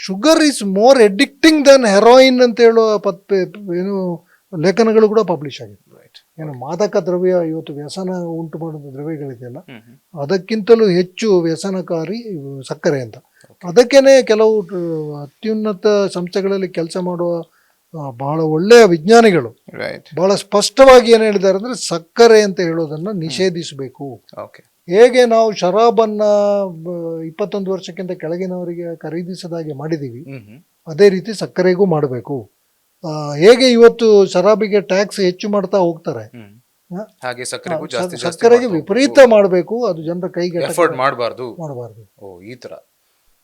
Sugar is more addicting than heroin ಅಂತ ಹೇಳುವ ಪತ್ ಏನು ಲೇಖನಗಳು ಕೂಡ ಪಬ್ಲಿಷ್ ಆಗಿದೆ ರೈಟ್ ಏನು ಮಾದಕ ದ್ರವ್ಯ ಇವತ್ತು ವ್ಯಸನ ಉಂಟು ಮಾಡುವ ದ್ರವ್ಯಗಳಿದೆಯಲ್ಲ ಅದಕ್ಕಿಂತಲೂ ಹೆಚ್ಚು ವ್ಯಸನಕಾರಿ ಸಕ್ಕರೆ ಅಂತ. ಅದಕ್ಕೇನೆ ಕೆಲವು ಅತ್ಯುನ್ನತ ಸಂಸ್ಥೆಗಳಲ್ಲಿ ಕೆಲಸ ಮಾಡುವ ಬಹಳ ಒಳ್ಳೆಯ ವಿಜ್ಞಾನಿಗಳು. ಬಹಳ ಸ್ಪಷ್ಟವಾಗಿ ಏನು ಹೇಳಿದ್ದಾರೆ ಅಂದ್ರೆ ಸಕ್ಕರೆ ಅಂತ ಹೇಳೋದನ್ನ ನಿಷೇಧಿಸಬೇಕು. ಓಕೆ ಹೇಗೆ ನಾವು ಶರಾಬನ್ನ ಇಪ್ಪತ್ತೊಂದು ವರ್ಷಕ್ಕಿಂತ ಕೆಳಗಿನವರಿಗೆ ಖರೀದಿಸದಾಗೆ ಮಾಡಿದೀವಿ ಅದೇ ರೀತಿ ಸಕ್ಕರೆಗೂ ಮಾಡಬೇಕು. ಹೇಗೆ ಇವತ್ತು ಶರಾಬಿಗೆ ಟ್ಯಾಕ್ಸ್ ಹೆಚ್ಚು ಮಾಡ್ತಾ ಹೋಗ್ತಾರೆ? ಹಾಗೆ ಸಕ್ಕರೆಗೂ ಜಾಸ್ತಿ ಜಾಸ್ತಿ ಸಕ್ಕರೆಗೆ ವಿಪರೀತ ಮಾಡಬೇಕು ಅದು ಜನರ ಕೈಗೆ ಎಫರ್ಟ್ ಮಾಡಬಾರ್ದು. ಮಾಡಬಾರ್ದು. ಓ ಈ ತರ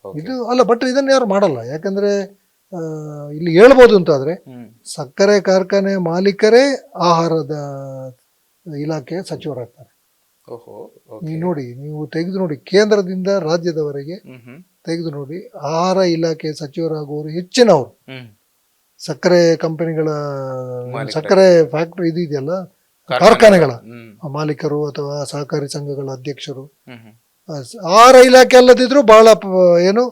ಇದು ಅಲ್ಲ ಬಟ್ ಇದನ್ನ ಯಾರು ಮಾಡಲ್ಲ. ಯಾಕಂದ್ರೆ ಇಲ್ಲಿ ಹೇಳ್ಬೋದು ಅಂತಾದ್ರೆ ಸಕ್ಕರೆ ಕಾರ್ಖಾನೆ ಮಾಲೀಕರೇ ಆಹಾರದ ಇಲಾಖೆ ಸಚಿವರಾಗ್ತಾರೆ. ನೀವು ನೋಡಿ ನೀವು ತೆಗೆದು ನೋಡಿ ಕೇಂದ್ರದಿಂದ ರಾಜ್ಯದವರೆಗೆ ತೆಗೆದು ನೋಡಿ ಆಹಾರ ಇಲಾಖೆ ಸಚಿವರಾಗುವವರು ಹೆಚ್ಚಿನವರು. ಸಕ್ಕರೆ ಕಂಪನಿಗಳ ಸಕ್ಕರೆ ಫ್ಯಾಕ್ಟರಿ ಇದು ಇದೆಯಲ್ಲ ಕಾರ್ಖಾನೆಗಳ. ಮಾಲೀಕರು ಅಥವಾ ಸಹಕಾರಿ ಸಂಘಗಳ ಅಧ್ಯಕ್ಷರು. ಆಹಾರ ಇಲಾಖೆ ಅಲ್ಲದಿದ್ರು ಬಹಳ ಏನು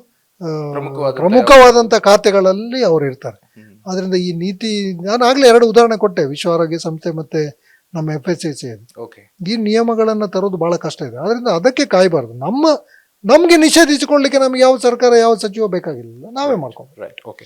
ಪ್ರಮುಖವಾದಂತ ಖಾತೆಗಳಲ್ಲಿ ಅವ್ರು ಇರ್ತಾರೆ. ಅದರಿಂದ ಈ ನೀತಿ ನಾನು ಆಗ್ಲೇ ಎರಡು ಉದಾಹರಣೆ ಕೊಟ್ಟೆ ವಿಶ್ವ ಆರೋಗ್ಯ ಸಂಸ್ಥೆ ಮತ್ತೆ ನಮ್ಮ F S S C okay. ಈ ನಿಯಮಗಳನ್ನ ತರೋದು ಬಹಳ ಕಷ್ಟ ಇದೆ. ಆದ್ರಿಂದ ಅದಕ್ಕೆ ಕಾಯಬಾರದು. ನಮ್ಮ ನಮ್ಗೆ ನಿಷೇಧಿಸಿಕೊಳ್ಳಿಕ್ಕೆ ನಮ್ಗೆ ಯಾವ ಸರ್ಕಾರ ಯಾವ ಸಚಿವ ಬೇಕಾಗಿಲ್ಲ. ನಾವೇ ಮಾಡ್ಕೊಂಡು ರೈಟ್ ಓಕೆ